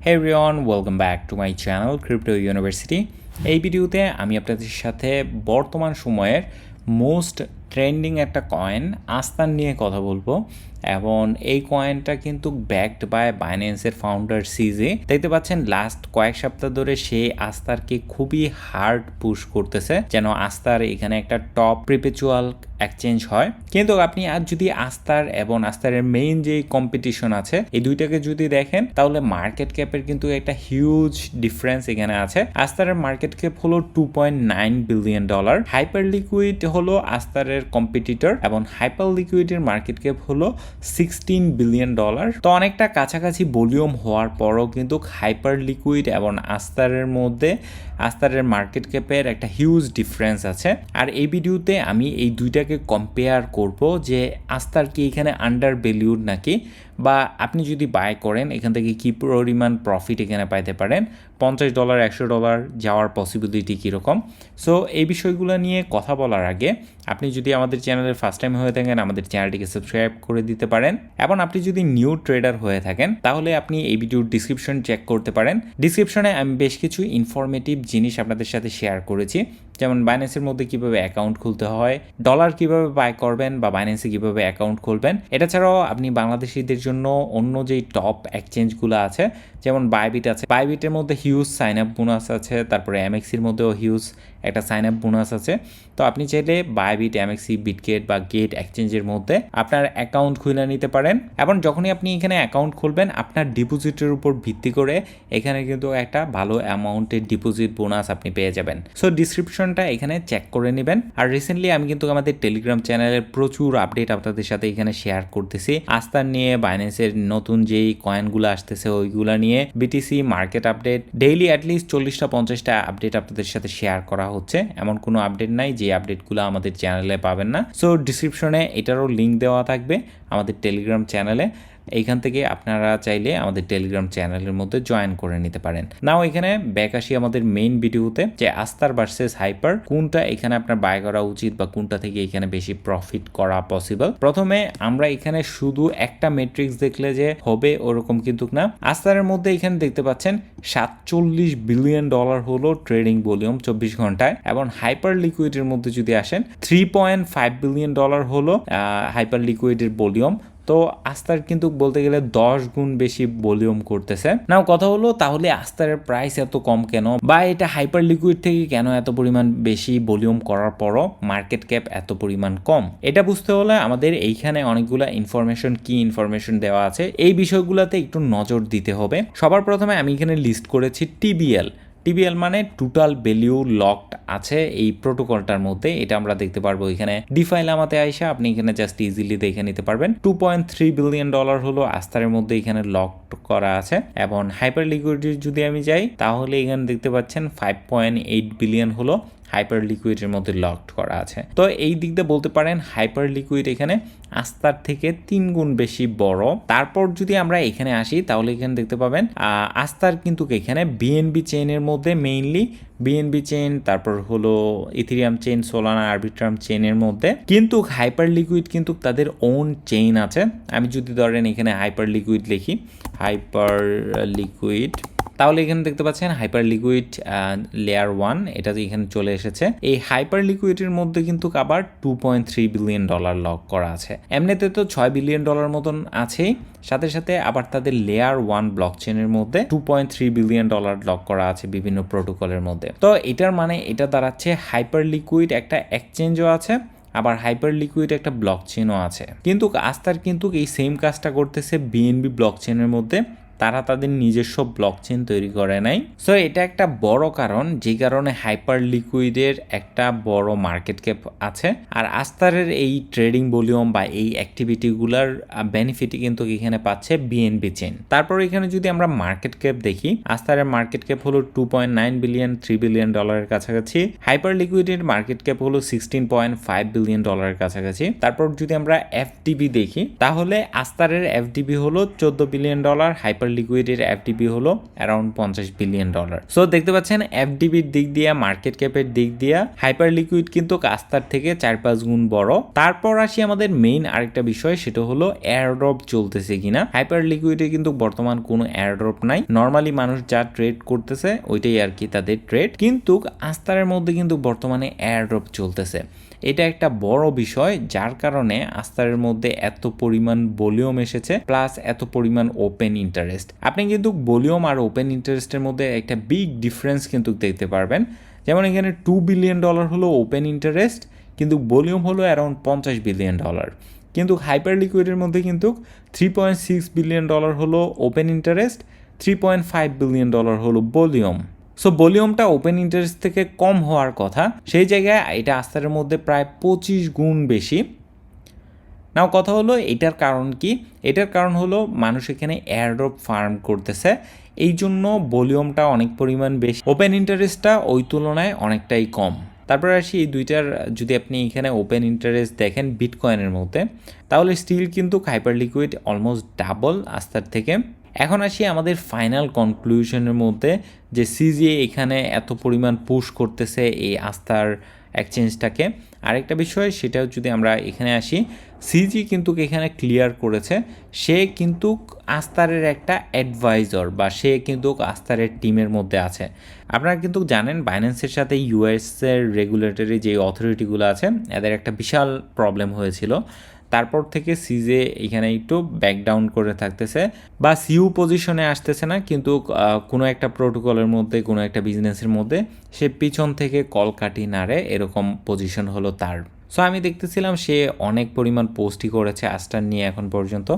Hey everyone welcome back to my channel crypto university এই ভিডিওতে আমি আপনাদের সাথে বর্তমান সময়ের মোস্ট ট্রেন্ডিং একটা কয়েন আস্তান নিয়ে কথা বলব। এবং এই কয়েনটা কিন্তু ব্যাকড বাই বাইন্যান্সের ফাউন্ডার সিজে দেখতে পাচ্ছেন লাস্ট কয়েক সপ্তাহ ধরে সে আস্তারকে খুবই হার্ড পুশ করতেছে, যেন আস্তার এখানে একটা টপ প্রিপেচুয়াল এক্সচেঞ্জ হয়। কিন্তু আপনি আজ যদি আস্তার এবং আস্তারের মেইন যে কম্পিটিশন আছে, এই দুইটাকে যদি দেখেন, তাহলে মার্কেট ক্যাপের কিন্তু একটা হিউজ ডিফারেন্স এখানে আছে। আস্তারের মার্কেট ক্যাপ হলো two point nine billion dollar Hyperliquid হলো আস্তারের কম্পিটিটর এবং হাইপার লিকুইডের মার্কেট ক্যাপ হলো সিক্সটিন বিলিয়ন ডলার তো অনেকটা কাছাকাছি ভলিউম হওয়ার পরও কিন্তু হাইপার লিকুইড এবং আস্তারের মধ্যে, আস্তারের মার্কেট ক্যাপের একটা হিউজ ডিফারেন্স আছে। আর এই ভিডিওতে আমি এই দুইটাকে কম্পেয়ার করব যে আস্তার কি এখানে আন্ডার ভ্যালিউড নাকি বা আপনি যদি বাই করেন, এখান থেকে কী পরিমাণ প্রফিট এখানে পাইতে পারেন? পঞ্চাশ ডলার একশো ডলার যাওয়ার পসিবিলিটি কীরকম? সো এই বিষয়গুলো নিয়ে কথা বলার আগে আপনি যদি আমাদের চ্যানেলের ফার্স্ট টাইম হয়ে থাকেন, আমাদের চ্যানেলটিকে সাবস্ক্রাইব করে দিতে পারেন। এবং আপনি যদি নিউ ট্রেডার হয়ে থাকেন, তাহলে আপনি এই ভিডিওর ডিসক্রিপশন চেক করতে পারেন। ডিসক্রিপশনে আমি বেশ কিছু ইনফরমেটিভ জিনিস আপনাদের সাথে শেয়ার করেছি। যেমন বাইন্যান্সের মধ্যে কীভাবে অ্যাকাউন্ট খুলতে হয় ডলার কীভাবে বাই করবেন বা বাইন্যান্সে কীভাবে অ্যাকাউন্ট খুলবেন, এটা ছাড়াও আপনি বাংলাদেশিদের জন্য অন্য যেই টপ এক্সচেঞ্জগুলো আছে, যেমন বাইবিট আছে। বাইবিটের মধ্যে হিউজ সাইন আপ বোনাস আছে, তারপরে এমএক্সির মধ্যেও হিউজ একটা সাইন আপ বোনাস আছে। তো আপনি চাইলে বাইবিট এমএক্সি বিটগেট বা গেট এক্সচেঞ্জের মধ্যে আপনার অ্যাকাউন্ট খুলে নিতে পারেন। এবং যখনই আপনি এখানে অ্যাকাউন্ট খুলবেন, আপনার ডিপোজিটের উপর ভিত্তি করে এখানে কিন্তু একটা ভালো অ্যামাউন্টের ডিপোজিট বোনাস আপনি পেয়ে যাবেন। সো ডিসক্রিপশনটা এখানে চেক করে নেবেন। আর রিসেন্টলি আমি কিন্তু আমাদের টেলিগ্রাম চ্যানেলের প্রচুর আপডেট আপনাদের সাথে এখানে শেয়ার করতেছি। আস্তার নিয়ে বাইন্যান্সের নতুন যেই কয়েনগুলো আসতেছে, ওইগুলো নিয়ে BTC market update daily at least চল্লিশটা, পঞ্চাশটা আপডেট আপনাদের সাথে শেয়ার করা হচ্ছে। এমন কোনো আপডেট নাই যে আপডেটগুলো আমাদের চ্যানেলে পাবেন না। সো ডিসক্রিপশনে এটারও লিঙ্ক দেওয়া থাকবে আমাদের টেলিগ্রাম চ্যানেলে এইখান থেকে আপনারা চাইলে আমাদের টেলিগ্রাম চ্যানেলের মধ্যে জয়েন করে নিতে পারেন। নাও এখানে ব্যাক আসি আমাদের মেইন ভিডিওতে যে আস্তার ভার্সেস হাইপার কোনটা এখানে আপনার বাই করা উচিত বা কোনটা থেকে এখানে বেশি প্রফিট করা পসিবল প্রথমে আমরা এখানে শুধু একটা মেট্রিক্স দেখলে যে হবে ওরকম কিন্তু না। আস্তারের মধ্যে এখানে দেখতে পাচ্ছেন, সাতচল্লিশ বিলিয়ন ডলার হলো ট্রেডিং ভলিউম চব্বিশ ঘন্টায় এবং হাইপার লিকুইডের মধ্যে যদি আসেন three point five billion dollar হলো হাইপার লিকুইডের ভলিউম তো আস্তার কিন্তু বলতে গেলে দশ গুণ বেশি ভলিউম করতেছে। নাও, কথা হলো, তাহলে আস্তারের প্রাইস এত কম কেন? বা এটা হাইপার লিকুইড থেকে কেন এত পরিমাণ বেশি ভলিউম করার পরও মার্কেট ক্যাপ এত পরিমাণ কম? এটা বুঝতে হলে আমাদের এইখানে অনেকগুলো ইনফরমেশন কি ইনফরমেশন দেওয়া আছে। এই বিষয়গুলোতে একটু নজর দিতে হবে। সবার প্রথমে আমি এখানে লিস্ট করেছি টিবিএল টিবিএল মানে টোটাল ভ্যালিউ লকড আছে। এই প্রোটোকলটার মধ্যে এটা আমরা দেখতে পারব এখানে। ডিফাই আমাতে আইসা আপনি এখানে জাস্ট ইজিলি দেখে নিতে পারবেন। Two point three billion dollar হলো আস্তারের মধ্যে এখানে লকড করা আছে। এবং হাইপার লিকুইডিটি যদি আমি যাই, তাহলে এখানে দেখতে পাচ্ছেন ফাইভ পয়েন্ট এইট বিলিয়ন হলো হাইপার লিকুইডের মধ্যে লকড করা আছে। তো এই দিক দিয়ে বলতে পারেন হাইপার লিকুইড এখানে আস্তার থেকে তিন গুণ বেশি বড়। তারপর যদি আমরা এখানে আসি, তাহলে এখানে দেখতে পাবেন আস্তার কিন্তু এখানে বিএনবি চেইনের মধ্যে মেইনলি বিএনবি চেইন তারপর হলো ইথিরিয়াম চেইন সোলানা আরবিট্রাম চেইনের মধ্যে। কিন্তু হাইপার লিকুইড কিন্তু তাদের ওন চেইন আছে। আমি যদি ধরেন এখানে হাইপার লিকুইড লিখি হাইপার লিকুইড তাহলে এখানে দেখতে পাচ্ছেন হাইপার লিকুইড লেয়ার ওয়ান এটা এখানে চলে এসেছে। এই হাইপার লিকুইডের মধ্যে কিন্তু আবার two point three billion dollar lock করা আছে। এমনিতে তো ছয় বিলিয়ন ডলার মতন আছেই। সাথে সাথে আবার তাদের লেয়ার ওয়ান ব্লক চেনের মধ্যে two point three billion dollar lock করা আছে বিভিন্ন প্রোটোকলের মধ্যে। তো এটার মানে এটা দাঁড়াচ্ছে হাইপার লিকুইড একটা এক্সচেঞ্জও আছে, আবার হাইপার লিকুইড একটা ব্লক চেনও আছে। কিন্তু আস্তার কিন্তু এই সেম কাজটা করতেছে বিএনবি ব্লক চেনের মধ্যে। তারা তাদের নিজস্ব ব্লক চেন তৈরি করে নাই। সো এটা একটা বড় কারণ, যে কারণে হাইপার লিকুইডের একটা বড় মার্কেট ক্যাপ আছে। আর আস্তারের এই ট্রেডিং ভলিউম বা এই অ্যাক্টিভিটিগুলার বেনিফিটই কিন্তু এখানে পাচ্ছে বিএনবি চেন তারপর এখানে যদি আমরা মার্কেট ক্যাপ দেখি আস্তারের মার্কেট ক্যাপ হলো two point nine billion three billion ডলারের কাছাকাছি। হাইপার লিকুইডের মার্কেট ক্যাপ হলো সিক্সটিন পয়েন্ট ফাইভ বিলিয়ন ডলারের কাছাকাছি। তারপর যদি আমরা এফডিবি দেখি, তাহলে আস্তারের এফডিবি হলো চোদ্দ বিলিয়ন ডলার হাইপার লিকুইডের এফডিবি হলো অ্যারাউন্ড পঞ্চাশ বিলিয়ন ডলার সো দেখতে পাচ্ছেন এফডিবির দিক দিয়ে মার্কেট ক্যাপের দিক দিয়ে হাইপার লিকুইড কিন্তু কাস্তার থেকে চার পাঁচ গুণ বড়। তারপর আসি আমাদের মেইন আরেকটা বিষয়, সেটা হলো এয়ারড্রপ চলতেছে কিনা। হাইপার লিকুইডে কিন্তু বর্তমান কোনো এয়ারড্রপ নাই। নর্মালি মানুষ যা ট্রেড করতেছে, ওইটাই আর কি তাদের ট্রেড কিন্তু আস্তারের মধ্যে কিন্তু বর্তমানে এয়ারড্রপ চলতেছে। এটা একটা বড় বিষয়, যার কারণে আস্তারের মধ্যে এত পরিমাণ ভলিউম এসেছে, প্লাস এত পরিমাণ ওপেন ইন্টারেস্ট। আপনি কিন্তু ভলিউম আর ওপেন ইন্টারেস্টের মধ্যে একটা বিগ ডিফারেন্স কিন্তু দেখতে পারবেন। যেমন এখানে টু বিলিয়ন ডলার হলো ওপেন ইন্টারেস্ট, কিন্তু ভলিউম হলো অ্যারাউন্ড পঞ্চাশ বিলিয়ন ডলার। কিন্তু হাইপার লিকুইডের মধ্যে কিন্তু three point six billion dollar হলো open interest, three point five billion dollar হলো ভলিউম। সো ভলিউমটা ওপেন ইন্টারেস্ট থেকে কম হওয়ার কথা, সেই জায়গায় এটা আস্তারের মধ্যে প্রায় পঁচিশ গুণ বেশি। নাও কথা হলো এটার কারণ কি? এটার কারণ হলো মানুষ এখানে এয়ারড্রপ ফার্ম করতেছে। এই জন্য ভলিউমটা অনেক পরিমাণ বেশি। ওপেন ইন্টারেস্টটা ওই তুলনায় অনেকটাই কম। তারপরে আসি এই দুইটার, যদি আপনি এখানে ওপেন ইন্টারেস্ট দেখেন বিটকয়েনের মধ্যে, তাহলে স্টিল কিন্তু Hyperliquid almost double Aster থেকে। এখন আসি আমাদের ফাইনাল কনক্লুশনের মধ্যে, যে সিজিএ এখানে এত পরিমাণ পুশ করতেছে এই আস্থার এক্সচেঞ্জটাকে আরেকটা বিষয়, সেটাও যদি আমরা এখানে আসি সিজি কিন্তু এখানে ক্লিয়ার করেছে, সে কিন্তু আস্তারের একটা অ্যাডভাইজর বা সে কিন্তু আস্তারের টিমের মধ্যে আছে। আপনারা কিন্তু জানেন বাইন্যান্সের সাথে ইউএসের রেগুলেটরি যে অথরিটিগুলো আছে, এদের একটা বিশাল প্রবলেম হয়েছিল। তারপর থেকে সিজে এখানে একটু ব্যাকডাউন করে থাকতেছে বা সিউ পজিশনে আসতেছে না, কিন্তু কোনো একটা প্রোটোকলের মধ্যে, কোনো একটা বিজনেসের মধ্যে সে পিছন থেকে কল কাটি নাড়ে এরকম পজিশন হলো তার। সো আমি দেখতেছিলাম সে অনেক পরিমাণ পোস্টই করেছে আস্টার নিয়ে এখন পর্যন্ত,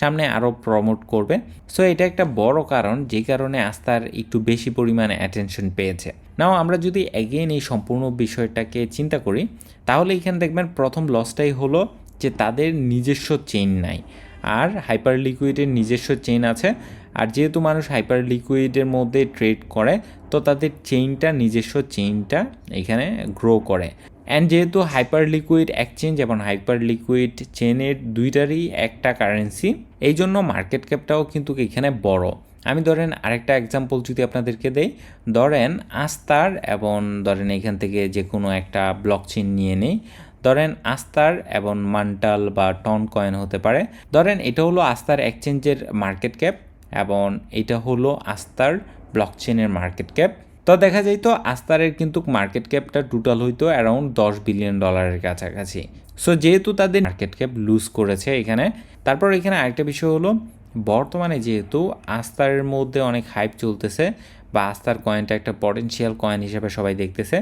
সামনে আরও প্রমোট করবে। সো এটা একটা বড় কারণ, যে কারণে আস্তার একটু বেশি পরিমাণে অ্যাটেনশন পেয়েছে। নাও আমরা যদি এগেইন এই সম্পূর্ণ বিষয়টাকে চিন্তা করি, তাহলে এখানে দেখবেন প্রথম লসটাই হলো যে তাদের নিজস্ব চেইন নাই। আর হাইপার লিকুইডের নিজস্ব চেইন আছে। আর যেহেতু মানুষ হাইপার লিকুইডের মধ্যে ট্রেড করে, তো তাদের চেইনটা নিজস্ব চেইনটা এখানে গ্রো করে। অ্যান্ড যেহেতু হাইপার লিকুইড এক্সচেঞ্জ এবং হাইপার লিকুইড চেনের দুইটারই একটা কারেন্সি এই জন্য মার্কেট ক্যাপটাও কিন্তু এখানে বড়। আমি ধরেন আরেকটা এক্সাম্পল যদি আপনাদেরকে দেই, ধরেন আস্তার এবং ধরেন এখান থেকে যে কোনো একটা ব্লক চেন নিয়ে নেই। ধরেন আস্তার এবং মান্টাল বা টন কয়েন হতে পারে। ধরেন এটা হলো আস্তার এক্সচেঞ্জের মার্কেট ক্যাপ এবং এটা হলো আস্তার ব্লক চেনের মার্কেট ক্যাপ। তো দেখা যায় তো আস্তারের কিন্তু মার্কেট ক্যাপটা টোটাল হইতো অ্যারাউন্ড দশ বিলিয়ন ডলারের কাছাকাছি। সো যেহেতু তাদের মার্কেট ক্যাপ লুজ করেছে এখানে, তারপর এখানে আরেকটা বিষয় হলো বর্তমানে যেহেতু আস্তারের মধ্যে অনেক হাইপ চলতেছে বা আস্তার কয়েনটা একটা পটেন্সিয়াল কয়েন হিসেবে সবাই দেখতেছে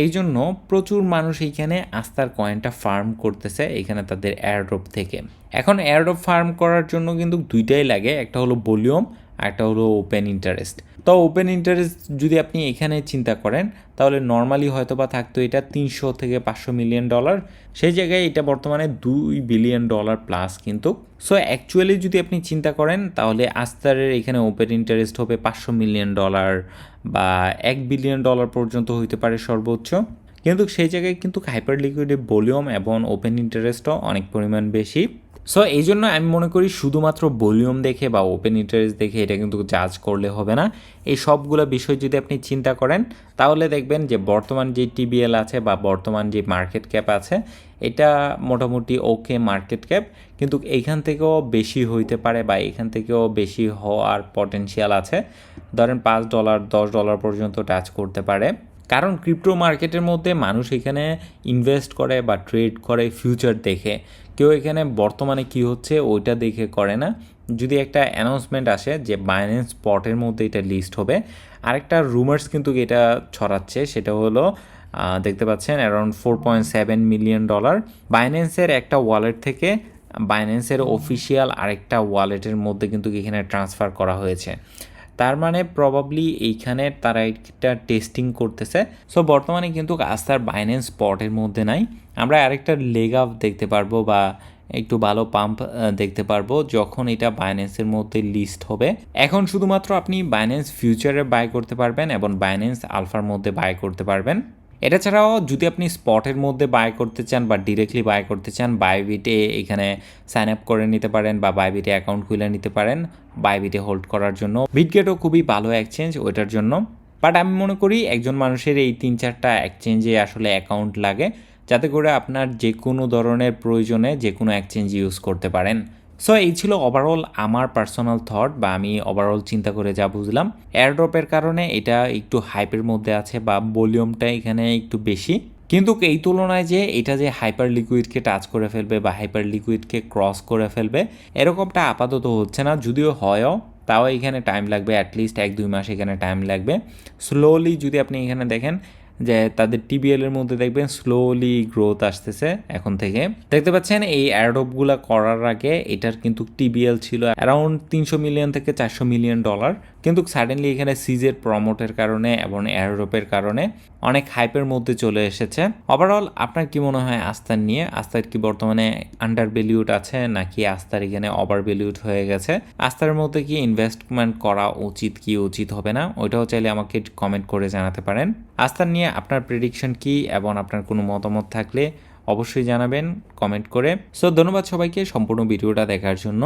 এই জন্য প্রচুর মানুষ এইখানে আস্তার কয়েনটা ফার্ম করতেছে এখানে তাদের এয়ারড্রপ থেকে। এখন এয়ারড্রপ ফার্ম করার জন্য কিন্তু দুইটাই লাগে, একটা হলো ভলিউম একটা হলো ওপেন ইন্টারেস্ট তো ওপেন ইন্টারেস্ট যদি আপনি এখানে চিন্তা করেন, তাহলে নর্মালি হয়তো বা থাকতো এটা তিনশো থেকে পাঁচশো মিলিয়ন ডলার সেই জায়গায় এটা বর্তমানে দুই বিলিয়ন ডলার প্লাস কিন্তু। সো অ্যাকচুয়ালি যদি আপনি চিন্তা করেন, তাহলে আস্তারের এখানে ওপেন ইন্টারেস্ট হবে পাঁচশো মিলিয়ন ডলার বা এক বিলিয়ন ডলার পর্যন্ত হইতে পারে সর্বোচ্চ। কিন্তু সেই জায়গায় কিন্তু হাইপার লিকুইডের ভলিউম এবং ওপেন ইন্টারেস্টও অনেক পরিমাণ বেশি। সো এই জন্য আমি মনে করি শুধুমাত্র ভলিউম দেখে বা ওপেন ইন্টারেস্ট দেখে এটা কিন্তু জাজ করলে হবে না। এই সবগুলো বিষয় যদি আপনি চিন্তা করেন, তাহলে দেখবেন যে বর্তমান যে টিবিএল আছে বা বর্তমান যে মার্কেট ক্যাপ আছে, এটা মোটামুটি ওকে মার্কেট ক্যাপ কিন্তু এইখান থেকেও বেশি হইতে পারে বা এখান থেকেও বেশি হওয়ার পটেনশিয়াল আছে। ধরেন পাঁচ ডলার দশ ডলার পর্যন্ত টাচ করতে পারে। কারণ ক্রিপ্টো মার্কেটের মধ্যে মানুষ এখানে ইনভেস্ট করে বা ট্রেড করে ফিউচার দেখে। কেউ এখানে বর্তমানে কি হচ্ছে ওইটা দেখে করে না। যদি একটা অ্যানাউন্সমেন্ট আসে যে বাইন্যান্স স্পটের মধ্যে এটা লিস্ট হবে, আরেকটা রুমার্স কিন্তু এটা ছড়াচ্ছে, সেটা হলো দেখতে পাচ্ছেন around four point seven million dollar বাইন্যান্সের একটা ওয়ালেট থেকে বাইন্যান্সের অফিসিয়াল আরেকটা ওয়ালেটের মধ্যে কিন্তু এখানে ট্রান্সফার করা হয়েছে। তার মানে প্রবাবলি এইখানে তারা একটা টেস্টিং করতেছে। সো বর্তমানে কিন্তু আস্থার বাইন্যান্স স্পটের মধ্যে নাই। আমরা আরেকটা লেগ আপ দেখতে পারব বা একটু ভালো পাম্প দেখতে পারব যখন এটা বাইন্যান্সের মধ্যে লিস্ট হবে। এখন শুধুমাত্র আপনি বাইন্যান্স ফিউচারে বাই করতে পারবেন এবং বাইন্যান্স আলফার মধ্যে বাই করতে পারবেন। এটা ছাড়াও যদি আপনি স্পটের মধ্যে বাই করতে চান বা ডিরেক্টলি বাই করতে চান বাইবিটে এখানে সাইন আপ করে নিতে পারেন বা বাইবিটে অ্যাকাউন্ট খুলে নিতে পারেন। বাইবিটে হোল্ড করার জন্য বিটগেটও খুবই ভালো এক্সচেঞ্জ ওইটার জন্য। বাট আমি মনে করি একজন মানুষের এই তিন চারটা এক্সচেঞ্জে আসলে অ্যাকাউন্ট লাগে, যাতে করে আপনার যে কোনো ধরনের প্রয়োজনে যে কোনো এক্সচেঞ্জ ইউজ করতে পারেন। সো এই ছিল ওভারঅল আমার পার্সোনাল থট বা আমি ওভারঅল চিন্তা করে যা বুঝলাম। এয়ারড্রপের কারণে এটা একটু হাইপের মধ্যে আছে বা ভলিউমটা এখানে একটু বেশি। কিন্তু এই তুলনায় যে এটা যে হাইপার লিকুইডকে টাচ করে ফেলবে বা হাইপার লিকুইডকে ক্রস করে ফেলবে, এরকমটা আপাতত হচ্ছে না। যদিও হয়ও, তাও এখানে টাইম লাগবে অ্যাটলিস্ট এক দুই মাস এখানে টাইম লাগবে। স্লোলি যদি আপনি এখানে দেখেন যে তাদের টিবিএল এর মধ্যে দেখবেন স্লোলি গ্রোথ আসতেছে এখন থেকে। দেখতে পাচ্ছেন এই অ্যাডপগুলো করার আগে এটার কিন্তু টিবিএল ছিল অ্যারাউন্ড তিনশো মিলিয়ন থেকে চারশো মিলিয়ন ডলার কিন্তু সাডেনলি এখানে সিজের প্রমোটের কারণে এবং এয়ারড্রপের কারণে অনেক হাইপের মধ্যে চলে এসেছে। ওভারঅল আপনার কি মনে হয় আস্থার নিয়ে? আস্থার কি বর্তমানে আন্ডার ভ্যালিউড আছে নাকি আস্থার এখানে ওভার ভ্যালিউড হয়ে গেছে? আস্থার মধ্যে কি ইনভেস্টমেন্ট করা উচিত কি উচিত হবে না? ওইটাও চাইলে আমাকে কমেন্ট করে জানাতে পারেন। আস্থার নিয়ে আপনার প্রেডিকশন কি এবং আপনার কোনো মতামত থাকলে অবশ্যই জানাবেন কমেন্ট করে। সো ধন্যবাদ সবাইকে, সম্পূর্ণ ভিডিওটা দেখার জন্য।